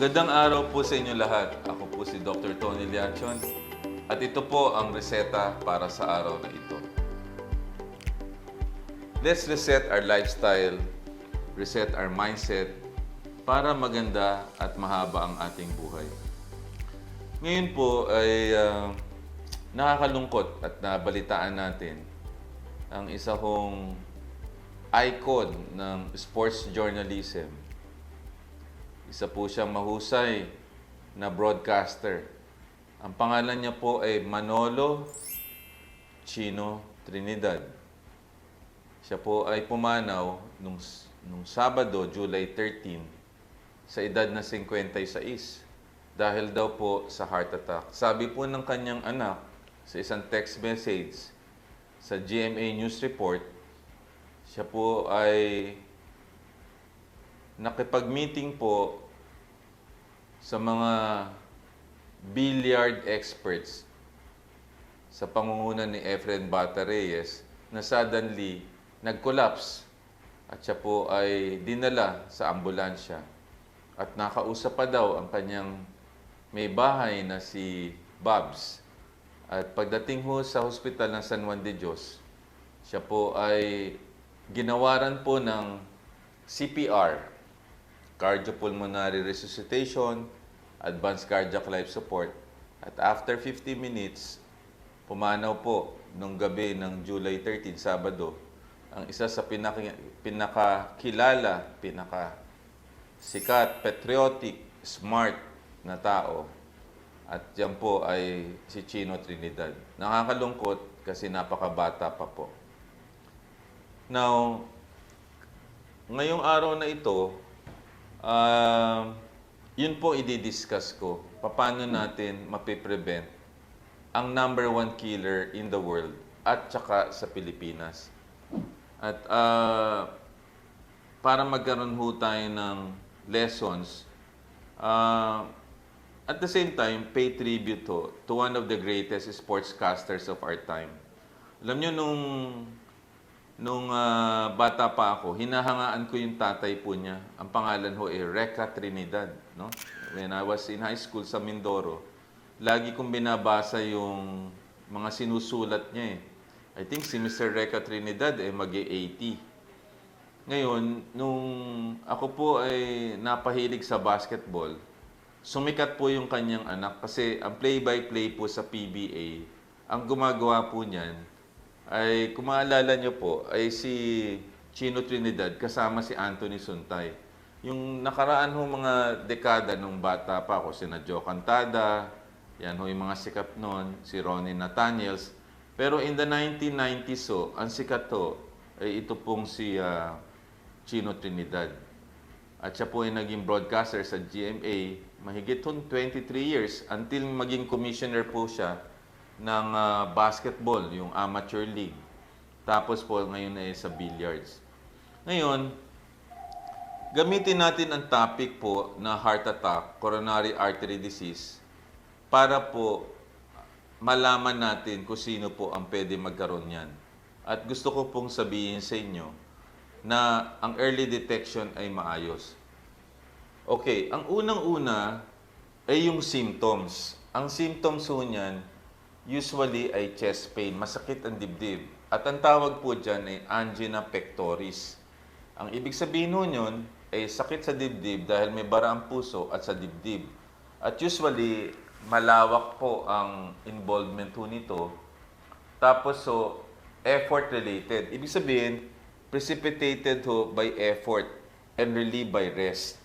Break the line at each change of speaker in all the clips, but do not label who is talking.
Magandang araw po sa inyo lahat. Ako po si Dr. Tony Lianchon at ito po ang reseta para sa araw na ito. Let's reset our lifestyle, reset our mindset para maganda at mahaba ang ating buhay. Ngayon po ay ah, nakakalungkot at nabalitaan natin ang isa kong icon ng sports journalism. Isa po siyang mahusay na broadcaster. Ang pangalan niya po ay Manolo Chino Trinidad. Siya po ay pumanaw nung, nung Sabado, July 13, sa edad na 56 dahil daw po sa heart attack. Sabi po ng kanyang anak sa isang text message sa GMA News Report, siya po ay nakipag-meeting po sa mga billiard experts sa pangunguna ni Efren Bata Reyes na suddenly nag-collapse at siya po ay dinala sa ambulansya at nakausap pa daw ang kanyang may bahay na si Babs. At pagdating ho sa hospital ng San Juan de Dios, siya po ay ginawaran po ng CPR, cardiopulmonary resuscitation, advanced cardiac life support. At after 50 minutes, pumanaw po nung gabi ng July 13, Sabado, ang isa sa pinaka, pinakakilala, pinaka sikat, patriotic, smart na tao. At yan po ay si Chino Trinidad. Nakakalungkot kasi napakabata pa po. Now, ngayong araw na ito, ah, yun po i-discuss ko. Paano natin mapiprevent ang number one killer in the world at saka sa Pilipinas. At ah, para magkaroon ho tayo ng lessons, ah, at the same time, pay tribute to, to one of the greatest sportscasters of our time. Alam nyo, nung, nung ah, bata pa ako, hinahangaan ko yung tatay po niya. Ang pangalan ho ay Reca Trinidad. No? When I was in high school sa Mindoro, lagi kong binabasa yung mga sinusulat niya eh. I think si Mr. Reca Trinidad ay mag 80 Ngayon, nung ako po ay napahilig sa basketball, sumikat po yung kanyang anak kasi ang play-by-play po sa PBA, ang gumagawa po niyan ay, kung maalala niyo po, ay si Chino Trinidad kasama si Anthony Suntay. Yung nakaraan ho mga dekada nung bata pa ako, sina Joe Cantada, yan ho yung mga sikat noon, si Ronnie Nathaniels. Pero in the 1990s ho, ang sikat ho, ay ito pong si ah, Chino Trinidad. At siya po ay naging broadcaster sa GMA mahigit hong 23 years until maging commissioner po siya ng ah, basketball, yung amateur league. Tapos po ngayon ay sa billiards. Ngayon, gamitin natin ang topic po na heart attack, coronary artery disease para po malaman natin kung sino po ang pwede magkaroon yan. At gusto ko pong sabihin sa inyo na ang early detection ay maayos. Okay, ang unang-una ay yung symptoms. Ang symptoms ho niyan, usually ay chest pain, masakit ang dibdib. At ang tawag po dyan ay angina pectoris. Ang ibig sabihin ho yun ay sakit sa dibdib dahil may bara ang puso at sa dibdib. At usually, malawak po ang involvement ho nito. Tapos so, effort related. Ibig sabihin, precipitated ho by effort and relieved by rest.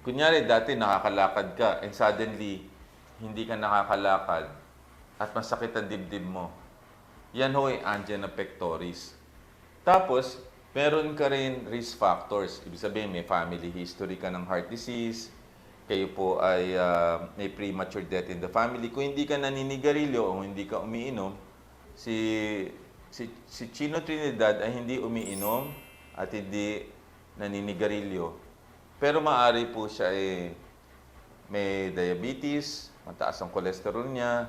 Kunyari, dati nakakalakad ka and suddenly, hindi ka nakakalakad at masakit ang dibdib mo. Yan ho ay angina pectoris. Tapos, meron ka rin risk factors. Ibig sabihin, may family history ka ng heart disease, kayo po ay ah, may premature death in the family. Kung hindi ka naninigarilyo o hindi ka umiinom, si, si, si Chino Trinidad ay hindi umiinom at hindi naninigarilyo. Pero maaari po siya ay may diabetes, mataas ang cholesterol niya,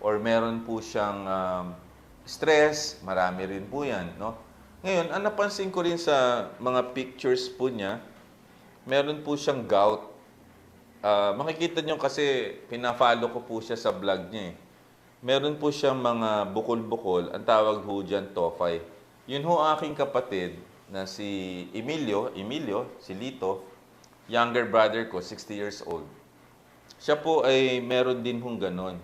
or meron po siyang um, stress, marami rin po yan. No? Ngayon, ang napansin ko rin sa mga pictures po niya, meron po siyang gout. Ah, makikita nyo kasi pinafollow ko po siya sa vlog niya eh. Meron po siyang mga bukol-bukol, ang tawag ho dyan, tofay. Yun ho aking kapatid na si Emilio, Emilio, si Lito, younger brother ko, 60 years old. Siya po ay meron din hong ganon.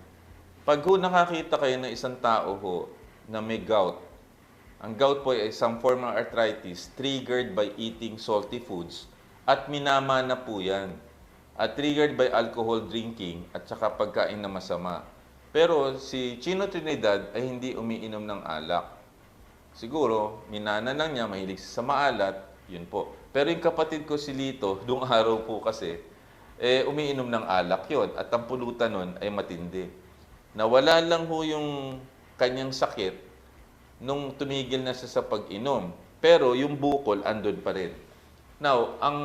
Pag ho nakakita kayo ng isang tao ho na may gout, ang gout po ay isang form ng arthritis triggered by eating salty foods at minama na po yan. At triggered by alcohol drinking at saka pagkain na masama. Pero si Chino Trinidad ay hindi umiinom ng alak. Siguro, minana lang niya, mahilig sa maalat, yun po. Pero yung kapatid ko si Lito, dung araw po kasi, eh, umiinom ng alak yon at ang pulutan nun ay matindi. Nawala lang ho yung kanyang sakit nung tumigil na siya sa pag-inom. Pero yung bukol, andun pa rin. Now, ang,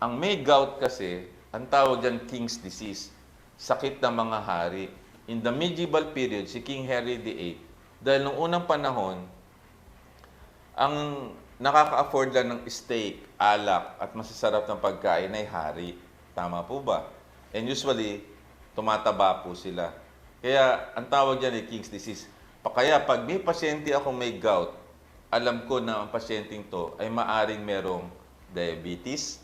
ang may gout kasi, ang tawag dyan King's disease, sakit ng mga hari. In the medieval period, si King Henry VIII, dahil nung unang panahon, ang nakaka-afford lang ng steak, alak, at masasarap ng pagkain ay hari. Tama po ba? And usually, tumataba po sila. Kaya, ang tawag dyan ay King's disease. Kaya, pag may pasyente ako may gout, alam ko na ang pasyenteng to ay maaring merong diabetes,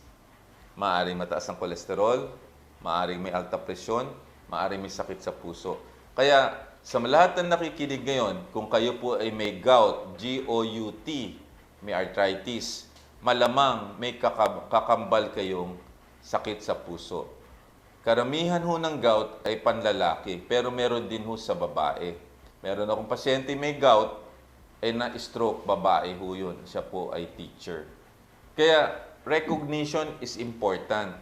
maaring mataas ang kolesterol, maaring may alta presyon, maaring may sakit sa puso. Kaya sa lahat ng nakikinig ngayon, kung kayo po ay may gout, G-O-U-T, may arthritis, malamang may kakambal kayong sakit sa puso. Karamihan ho ng gout ay panlalaki, pero meron din ho sa babae. Meron akong pasyente may gout, ay na-stroke, babae ho yun. Siya po ay teacher. Kaya, recognition is important.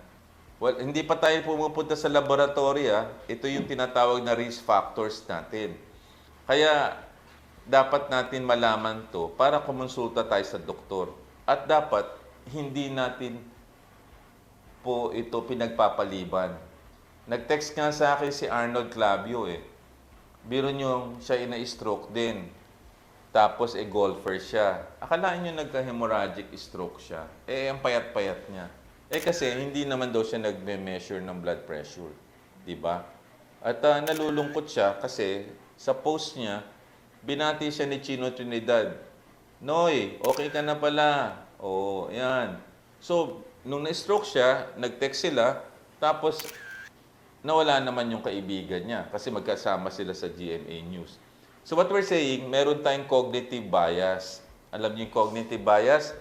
Well, hindi pa tayo pumupunta sa laboratory, ah. Ito yung tinatawag na risk factors natin. Kaya, dapat natin malaman to para kumonsulta tayo sa doktor. At dapat, hindi natin po ito pinagpapaliban. Nag-text nga sa akin si Arnold Clavio eh. Biro nyo, siya ina-stroke din. Tapos eh golfer siya. Akalaan nyo nagka-hemorrhagic stroke siya. Eh, ang payat-payat niya. Eh kasi hindi naman daw siya nagme-measure ng blood pressure. Di ba? At ah, nalulungkot siya kasi sa post niya, binati siya ni Chino Trinidad. Noy, okay ka na pala. Oo, yan. So, nung na-stroke siya, nag-text sila, tapos nawala naman yung kaibigan niya kasi magkasama sila sa GMA News. So what we're saying, meron tayong cognitive bias. Alam niyo yung cognitive bias?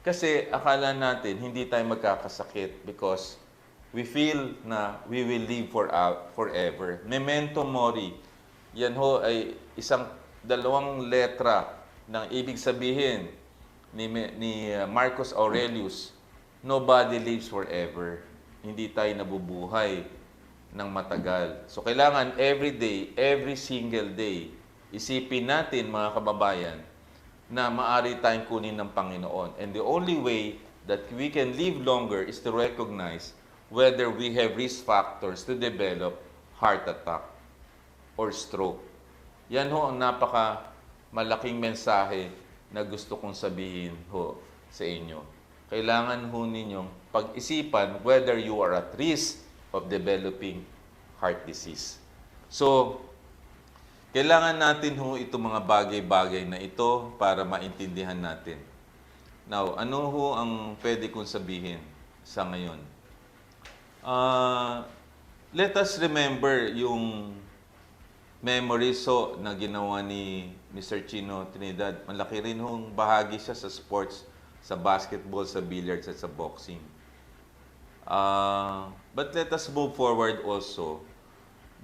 Kasi akala natin hindi tayo magkakasakit because we feel na we will live for, uh, forever. Memento mori. Yan ho ay isang dalawang letra ng ibig sabihin ni, ni uh, Marcus Aurelius, nobody lives forever. Hindi tayo nabubuhay ng matagal. So kailangan every day, every single day, isipin natin mga kababayan na maari tayong kunin ng Panginoon. And the only way that we can live longer is to recognize whether we have risk factors to develop heart attack or stroke. Yan ho ang napaka malaking mensahe na gusto kong sabihin ho sa inyo. Kailangan ho ninyong pag-isipan whether you are at risk of developing heart disease. So, kailangan natin ho itong mga bagay-bagay na ito para maintindihan natin. Now, ano ho ang pwede kong sabihin sa ngayon? Ah, let us remember yung memories so na ginawa ni Mr. Chino Trinidad. Malaki rin hong bahagi siya sa sports, sa basketball, sa billiards at sa boxing. Ah, but let us move forward also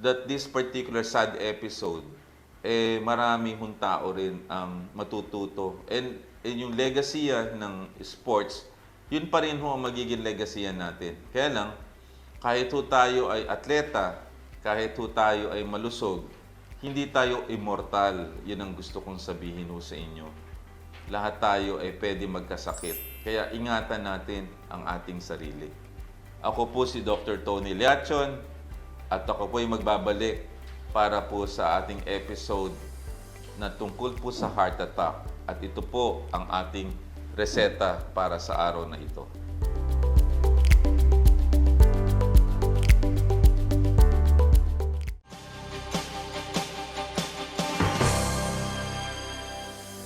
that this particular sad episode, eh marami hong tao rin ang matututo. And, and yung legacy ng sports, yun pa rin ho ang magiging legacy natin. Kaya lang, kahit ho tayo ay atleta, kahit ho tayo ay malusog, hindi tayo immortal. Yun ang gusto kong sabihin ho sa inyo. Lahat tayo ay pwede magkasakit. Kaya ingatan natin ang ating sarili. Ako po si Dr. Tony Liachon at ako po ay magbabalik para po sa ating episode na tungkol po sa heart attack. At ito po ang ating reseta para sa araw na ito.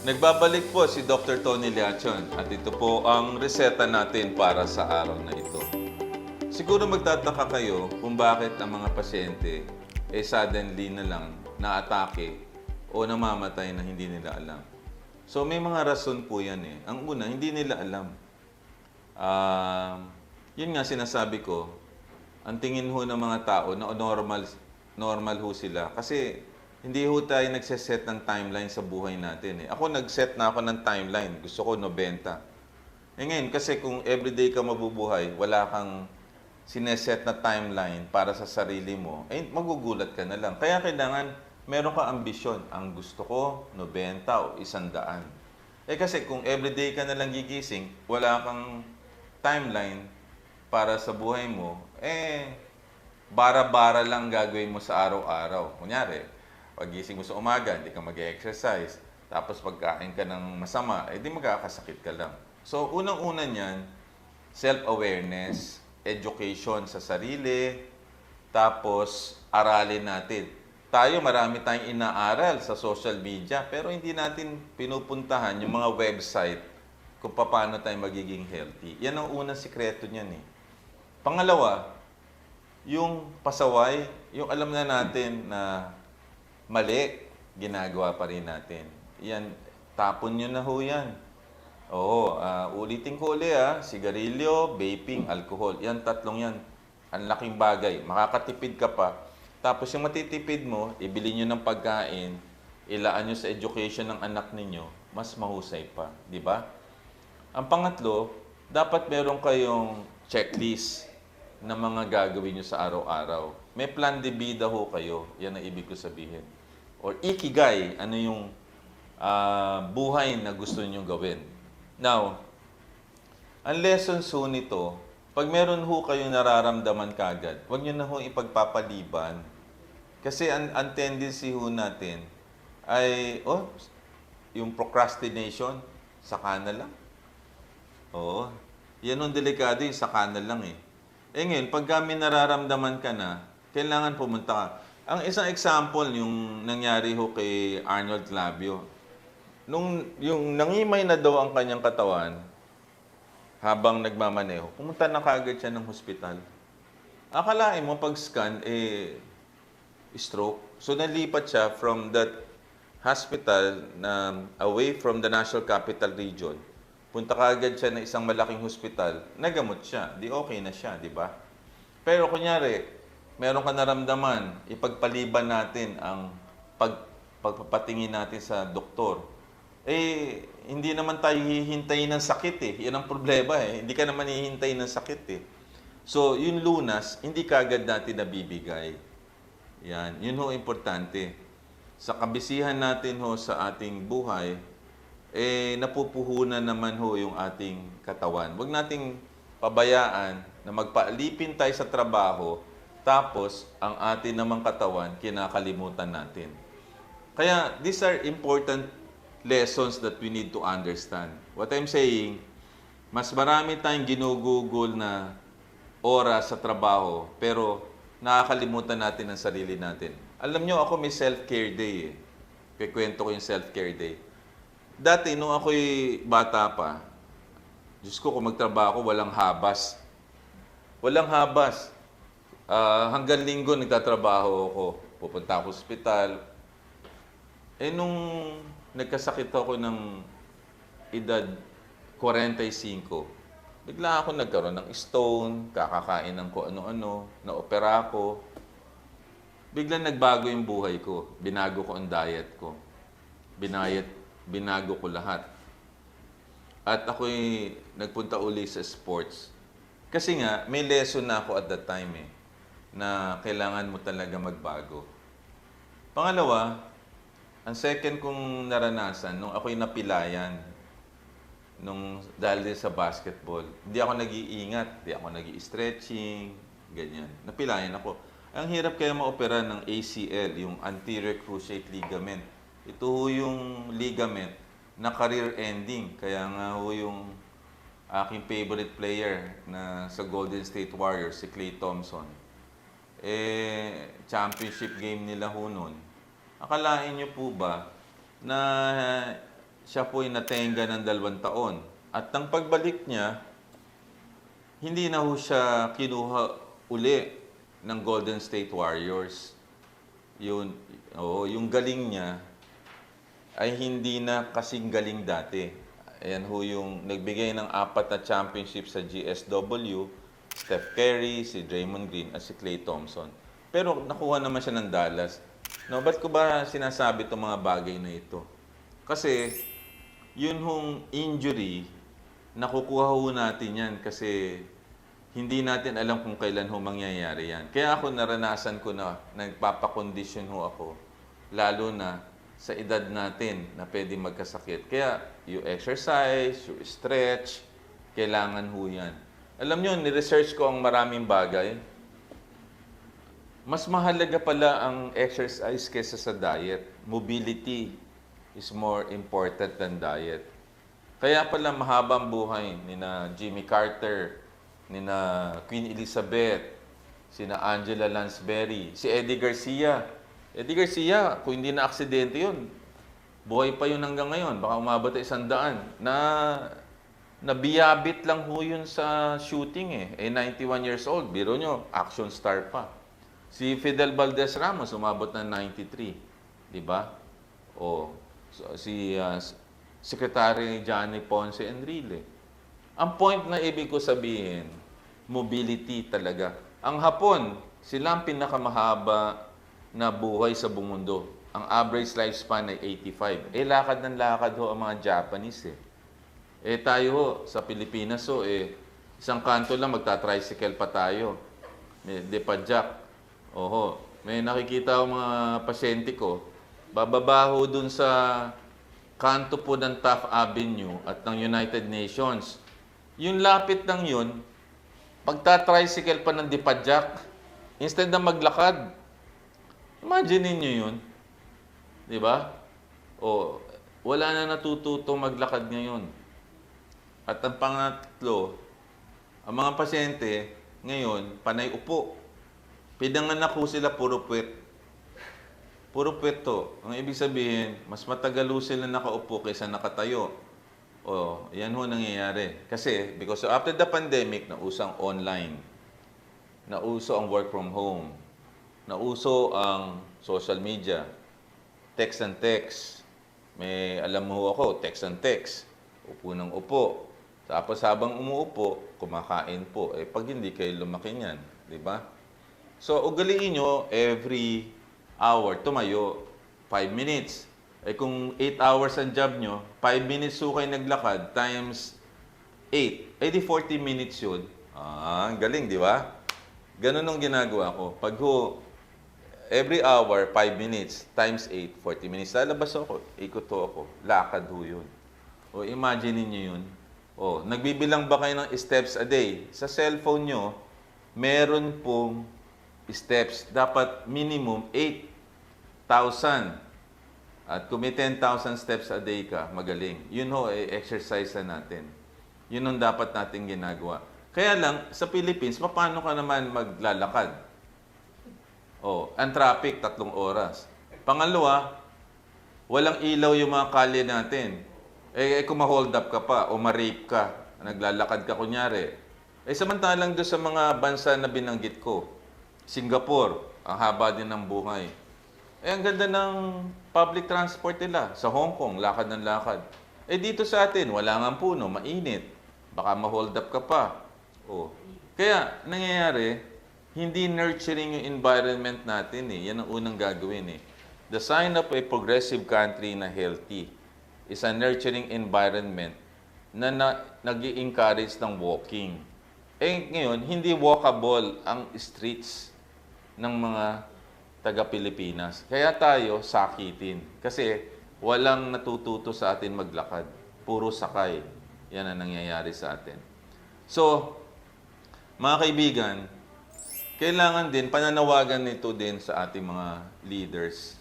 Nagbabalik po si Dr. Tony Liachon at ito po ang reseta natin para sa araw na ito. Siguro magtataka kayo kung bakit ang mga pasyente eh suddenly na lang naatake o namamatay na hindi nila alam. So may mga rason po yan eh. Ang una, hindi nila alam. Ah, yun nga sinasabi ko, ang tingin ho ng mga tao na normal, normal ho sila. Kasi hindi ho tayo nagseset ng timeline sa buhay natin. Eh. Ako nag-set na ako ng timeline. Gusto ko 90. Eh ngayon, kasi kung everyday ka mabubuhay, wala kang sineset na timeline para sa sarili mo, eh magugulat ka na lang. Kaya kailangan meron ka ambisyon. Ang gusto ko, 90 o 100. Eh kasi kung everyday ka na lang gigising, wala kang timeline para sa buhay mo, eh, bara-bara lang gagawin mo sa araw-araw. Kunyari, pagising mo sa umaga, hindi ka mag-exercise. Tapos pagkain ka ng masama, eh di magkakasakit ka lang. So, unang-una niyan, self-awareness, education sa sarili, tapos aralin natin. Tayo, marami tayong inaaral sa social media, pero hindi natin pinupuntahan yung mga website kung paano tayo magiging healthy. Yan ang unang sikreto niyan eh. Pangalawa, yung pasaway, yung alam na natin na mali, ginagawa pa rin natin. Yan, tapon nyo na ho yan. Oo, ah, ulitin ko uli ah, sigarilyo, vaping, alcohol. Yan, tatlong yan. Ang laking bagay. Makakatipid ka pa. Tapos yung matitipid mo, ibili nyo ng pagkain, ilaan nyo sa education ng anak ninyo, mas mahusay pa. Di ba? Ang pangatlo, dapat meron kayong checklist na mga gagawin nyo sa araw-araw. May plan de vida ho kayo. Yan ang ibig ko sabihin. Or ikigai, ano yung ah, buhay na gusto nyo gawin. Now, ang lessons ho nito, pag meron ho kayong nararamdaman kagad, huwag nyo na ho ipagpapaliban. Kasi ang, ang tendency ho natin ay, oh, yung procrastination, saka na lang. Oo. Yan ang delikado yung saka na lang eh. Eh ngayon, pag kami nararamdaman ka na, kailangan pumunta ka. Ang isang example, yung nangyari ho kay Arnold Clavio. Nung yung nangimay na daw ang kanyang katawan, habang nagmamaneho, pumunta na kagad siya ng hospital. Akalain mo pag-scan, eh, stroke. So, nalipat siya from that hospital na away from the National Capital Region. Punta kagad siya na isang malaking hospital, nagamot siya. Di okay na siya, di ba? Pero kunyari, meron ka naramdaman, ipagpaliban natin ang pag, pagpapatingin natin sa doktor. Eh, hindi naman tayo hihintayin ng sakit eh. Yan ang problema eh. Hindi ka naman hihintayin ng sakit eh. So, yung lunas, hindi kagad natin nabibigay. Yan, yun ho importante. Sa kabisihan natin ho sa ating buhay, eh napupuhunan naman ho yung ating katawan. Huwag nating pabayaan na magpaalipin tayo sa trabaho, tapos ang atin namang katawan, kinakalimutan natin. Kaya these are important lessons that we need to understand. What I'm saying, mas marami tayong ginugugol na oras sa trabaho, pero nakakalimutan natin ang sarili natin. Alam nyo, ako may self-care day eh. Kikwento ko yung self-care day. Dati, nung ako'y bata pa, Diyos ko, kung magtrabaho, walang habas. Walang habas. Ah, hanggang linggo nagtatrabaho ako. Pupunta ako sa ospital. Eh, nung nagkasakit ako ng edad 45, bigla ako nagkaroon ng stone, kakakain ng kung ano-ano, na-opera ako. Bigla nagbago yung buhay ko. Binago ko ang diet ko. Binayat, binago ko lahat. At ako'y nagpunta uli sa sports. Kasi nga, may lesson na ako at that time eh, na kailangan mo talaga magbago. Pangalawa, ang second kong naranasan, nung ako'y napilayan, nung dahil din sa basketball, hindi ako nag-iingat, hindi ako nag-i-stretching, ganyan. Napilayan ako. Ang hirap kaya maopera ng ACL, yung anterior cruciate ligament. Ito ho yung ligament na career ending. Kaya nga ho yung aking favorite player na sa Golden State Warriors, si Klay Thompson. Eh, championship game nila ho noon. Akalain niyo po ba na siya po ay natenga ng dalawang taon. At nang pagbalik niya, hindi na ho siya kinuha uli ng Golden State Warriors. Yun, oo, yung galing niya ay hindi na kasing galing dati. Ayan ho yung nagbigay ng apat na championship sa GSW, Steph Curry, si Draymond Green, at si Klay Thompson. Pero nakuha naman siya ng Dallas. No, ba't ko ba sinasabi itong mga bagay na ito? Kasi, yun hong injury, nakukuha ho natin yan kasi hindi natin alam kung kailan ho mangyayari yan. Kaya ako naranasan ko na nagpapakondisyon ho ako, lalo na sa edad natin na pwede magkasakit. Kaya you exercise, you stretch, kailangan ho yan. Alam nyo, ni-research ko ang maraming bagay. Mas mahalaga pala ang exercise kesa sa diet. Mobility is more important than diet. Kaya pala mahabang buhay ni na Jimmy Carter, ni na Queen Elizabeth, si na Angela Lansbury, si Eddie Garcia. Eddie Garcia, kung hindi na aksidente yun, buhay pa yun hanggang ngayon. Baka umabot ay isang daan. Na nabiyabit lang ho yun sa shooting eh. Eh, 91 years old. Biro nyo, action star pa. Si Fidel Valdez Ramos, umabot na 93. Di ba? O, so, si S- Secretary Johnny Ponce Enrile. Ang point na ibig ko sabihin, mobility talaga. Ang Hapon, sila ang pinakamahaba na buhay sa buong mundo. Ang average lifespan ay 85. Eh, lakad ng lakad ho ang mga Japanese eh. Eh, tayo ho, sa Pilipinas ho, eh, isang kanto lang magta-tricycle pa tayo. May depadjak. Oho, may nakikita ko mga pasyente ko, bababa ho dun sa kanto po ng Taft Avenue at ng United Nations. Yung lapit ng yun, pagta-tricycle pa ng depadjak, instead na maglakad, imagine niyo yun. Di ba? O, wala na natututong maglakad ngayon. At ang pangatlo, ang mga pasyente ngayon, panay upo. Pinanganak ko sila puro puwet. Puro puwet to. Ang ibig sabihin, mas matagal sila nakaupo kaysa nakatayo. O, yan ho nangyayari. Kasi, because after the pandemic, nausang online. Nauso ang work from home. Nauso ang social media. Text and text. May alam mo ako, text and text. Upo ng upo. Tapos habang umuupo, kumakain po. Eh, pag hindi kayo lumaki niyan, di ba? So, ugaliin nyo every hour, tumayo, 5 minutes. Eh kung 8 hours ang job nyo, 5 minutes so kayo naglakad times 8. Eh di 40 minutes yun. Ah, galing, di ba? Ganun ang ginagawa ko. Pag ho, every hour, 5 minutes, times 8, 40 minutes. Lalabas ako, ikot ako. Lakad ho yun. O imagine niyo yun. O, nagbibilang ba kayo ng steps a day? Sa cellphone nyo, meron pong steps. Dapat minimum 8,000. At kung may 10,000 steps a day ka, magaling. Yun ho, eh, exercise na natin. Yun ang dapat natin ginagawa. Kaya lang, sa Philippines, paano ka naman maglalakad? Oh, ang traffic, tatlong oras. Pangalawa, walang ilaw yung mga kalye natin. Eh, eh kung ma-hold up ka pa o ma-rape ka, naglalakad ka kunyari. Eh, samantalang doon sa mga bansa na binanggit ko, Singapore, ang haba din ng buhay. Eh, ang ganda ng public transport nila. Sa Hong Kong, lakad ng lakad. Eh, dito sa atin, wala nga puno, mainit. Baka ma-hold up ka pa. Oh. Kaya, nangyayari, hindi nurturing yung environment natin eh. Yan ang unang gagawin eh. The sign of a progressive country na healthy is a nurturing environment na, na nag encourage ng walking. Eh ngayon, hindi walkable ang streets ng mga taga-Pilipinas. Kaya tayo sakitin. Kasi walang natututo sa atin maglakad. Puro sakay. Yan ang nangyayari sa atin. So, mga kaibigan, kailangan din pananawagan nito din sa ating mga leaders.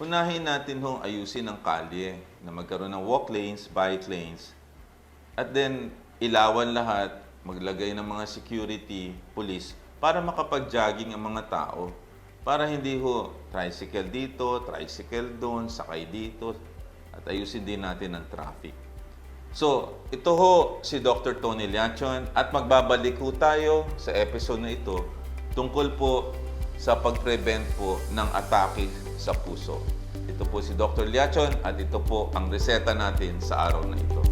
Unahin natin hong ayusin ang kalye na magkaroon ng walk lanes, bike lanes, at then ilawan lahat, maglagay ng mga security, police, para makapag-jogging ang mga tao. Para hindi ho tricycle dito, tricycle doon, sakay dito. at ayusin din natin ang traffic. So, ito ho si Dr. Tony Liachon at magbabalik ho tayo sa episode na ito tungkol po sa pag-prevent po ng atake sa puso. Ito po si Dr. Liachon at ito po ang reseta natin sa araw na ito.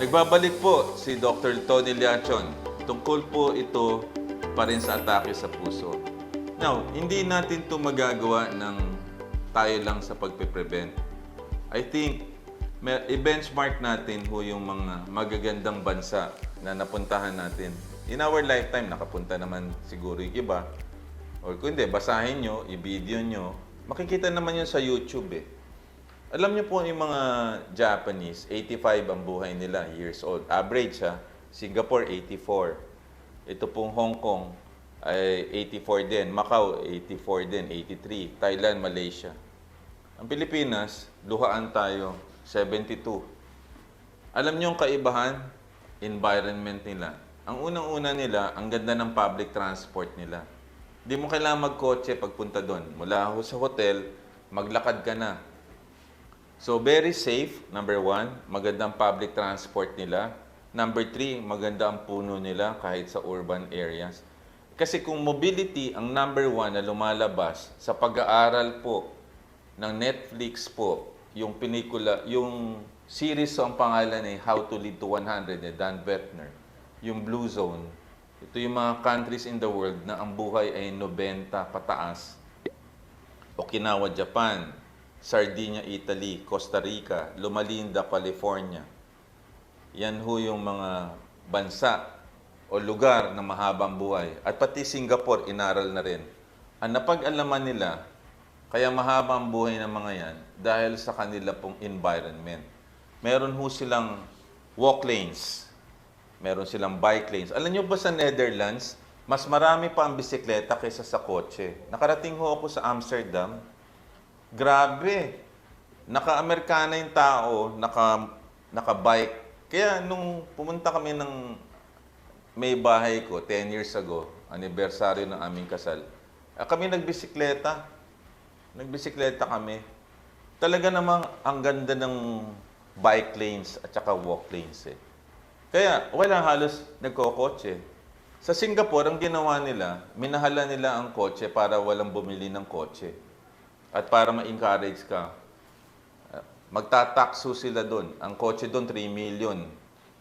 Nagbabalik po si Dr. Tony Liachon. Tungkol po ito pa rin sa atake sa puso. Now, hindi natin ito magagawa ng tayo lang sa pagpe-prevent. I think, may- i-benchmark natin ho yung mga magagandang bansa na napuntahan natin. In our lifetime, nakapunta naman siguro yung iba. Or kung hindi, basahin nyo, i-video nyo. Makikita naman yun sa YouTube eh. Alam niyo po yung mga Japanese, 85 ang buhay nila, years old. Average ha. Singapore, 84. Ito pong Hong Kong, ay 84 din. Macau, 84 din, 83. Thailand, Malaysia. Ang Pilipinas, luhaan tayo, 72. Alam niyo yung kaibahan? Environment nila. Ang unang-una nila, ang ganda ng public transport nila. Di mo kailangan magkotse pagpunta doon. Mula ho sa hotel, maglakad ka na. So, very safe, number one. Magandang public transport nila. Number three, maganda ang puno nila kahit sa urban areas. Kasi kung mobility ang number one na lumalabas sa pag-aaral po ng Netflix po, yung pelikula, yung series ang pangalan ay How to Live to 100 ni Dan Buettner, yung Blue Zone. Ito yung mga countries in the world na ang buhay ay 90 pataas. Okinawa, Japan, Sardinia, Italy, Costa Rica, Loma Linda, California. Yan ho yung mga bansa o lugar na mahabang buhay. At pati Singapore, inaral na rin. Ang napag-alaman nila, kaya mahabang buhay ng mga yan dahil sa kanila pong environment. Meron ho silang walk lanes. Meron silang bike lanes. Alam nyo ba sa Netherlands, mas marami pa ang bisikleta kaysa sa kotse. Nakarating ho ako sa Amsterdam, Grabe. Naka-Amerikana yung tao, naka, naka-bike. Kaya nung pumunta kami ng may bahay ko 10 years ago, anibersaryo ng aming kasal, ah, kami nagbisikleta. Nagbisikleta kami. Talaga namang ang ganda ng bike lanes at saka walk lanes eh. Kaya wala halos nagkokotse. Sa Singapore, ang ginawa nila, minahala nila ang kotse para walang bumili ng kotse. At para ma-encourage ka, magtatakso sila doon. Ang kotse doon, 3 million.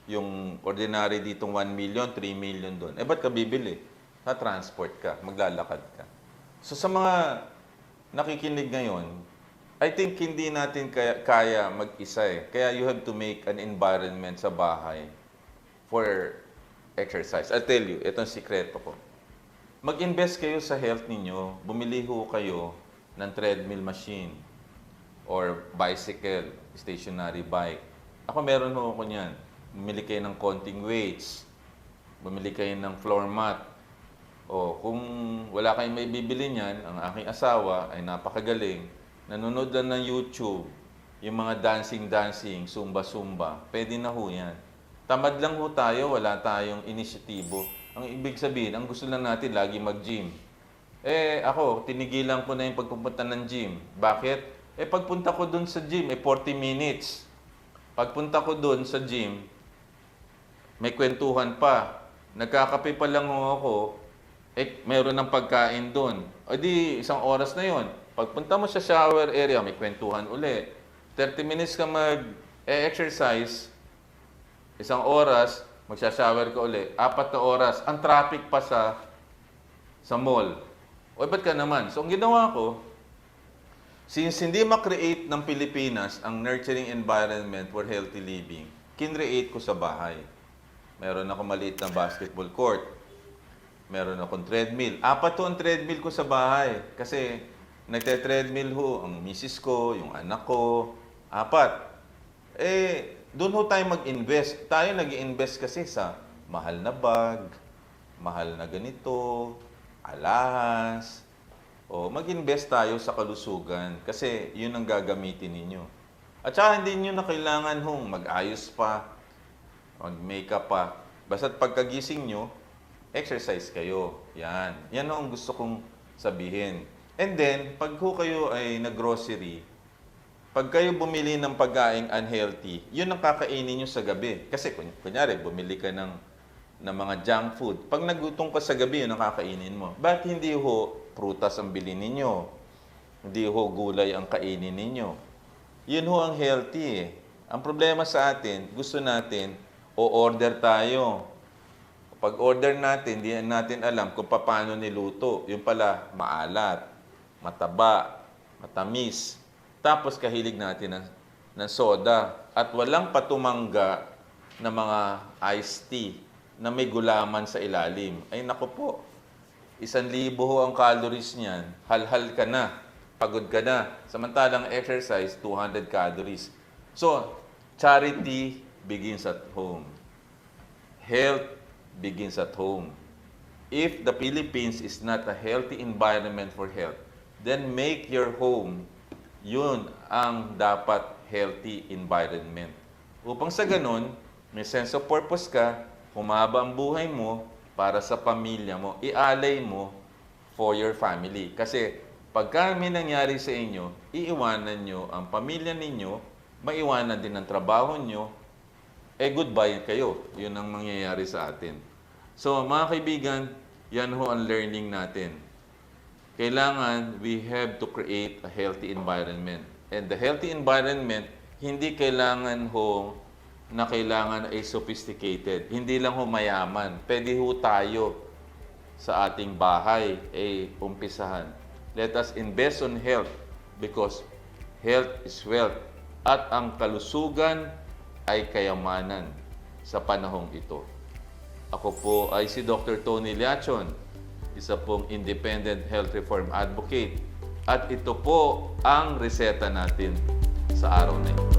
Yung ordinary ditong 1 million, 3 million doon. Eh, ba't ka bibili? Sa transport ka, maglalakad ka. So, sa mga nakikinig ngayon, I think hindi natin kaya, kaya mag-isa eh. Kaya you have to make an environment sa bahay for exercise. I'll tell you, itong sikreto ko. Mag-invest kayo sa health ninyo. Bumili ho kayo ng treadmill machine or bicycle, stationary bike. Ako meron ho ako niyan. Bumili kayo ng konting weights. Bumili kayo ng floor mat. O kung wala kayong may bibili niyan, ang aking asawa ay napakagaling. Nanonood lang ng YouTube, yung mga dancing-dancing, zumba-zumba. Pwede na ho yan. Tamad lang ho tayo, wala tayong inisyatibo. Ang ibig sabihin, ang gusto lang natin, lagi mag-gym. Eh, ako, tinigilan ko na yung pagpupunta ng gym. Bakit? Eh, pagpunta ko dun sa gym, eh, 40 minutes. Pagpunta ko dun sa gym, may kwentuhan pa. Nagkakape pa lang ako, eh, meron ng pagkain dun. O di, isang oras na yon. Pagpunta mo sa shower area, may kwentuhan uli. 30 minutes ka mag-exercise, isang oras, magsha-shower ka uli. Apat na oras, ang traffic pa sa sa mall. O ba't ka naman? So, ang ginawa ko, since hindi makreate ng Pilipinas ang nurturing environment for healthy living, kinreate ko sa bahay. Meron ako maliit na basketball court. Meron akong treadmill. Apat to ang treadmill ko sa bahay. Kasi nagte-treadmill ho ang misis ko, yung anak ko. Apat. Eh, doon ho tayo mag-invest. Tayo nag invest kasi sa mahal na bag, mahal na ganito, alahas. O mag-invest tayo sa kalusugan kasi yun ang gagamitin ninyo. At saka hindi nyo na kailangan hong mag-ayos pa, mag-makeup pa. Basta't pagkagising nyo, exercise kayo. Yan. Yan ang gusto kong sabihin. And then, pag ho kayo ay nag-grocery, pag kayo bumili ng pagkain unhealthy, yun ang kakainin nyo sa gabi. Kasi kun- kunyari, bumili ka ng, ng mga junk food. Pag nagutom ka sa gabi, yun ang kakainin mo. Ba't hindi ho prutas ang bilhin ninyo? Hindi ho gulay ang kainin ninyo? Yun ho ang healthy eh. Ang problema sa atin, gusto natin, o-order tayo. Pag order natin, di natin alam kung paano niluto. Yung pala, maalat, mataba, matamis. Tapos kahilig natin ng, ng soda. At walang patumangga na mga iced tea na may gulaman sa ilalim. Ay nako po, isang libo ho ang calories niyan. Halhal ka na, pagod ka na. Samantalang exercise, 200 calories. So, charity begins at home. Health begins at home. If the Philippines is not a healthy environment for health, then make your home yun ang dapat healthy environment. Upang sa ganun, may sense of purpose ka, humaba ang buhay mo para sa pamilya mo, ialay mo for your family. Kasi pagka may nangyari sa inyo, iiwanan nyo ang pamilya ninyo, maiwanan din ang trabaho nyo, eh goodbye kayo. Yun ang mangyayari sa atin. So mga kaibigan, yan ho ang learning natin. Kailangan we have to create a healthy environment. And the healthy environment, hindi kailangan ho na kailangan ay sophisticated. Hindi lang ho mayaman. Pwede ho tayo sa ating bahay ay umpisahan. Let us invest on health because health is wealth. At ang kalusugan ay kayamanan sa panahong ito. Ako po ay si Dr. Tony Liachon, isa pong independent health reform advocate. At ito po ang reseta natin sa araw na ito.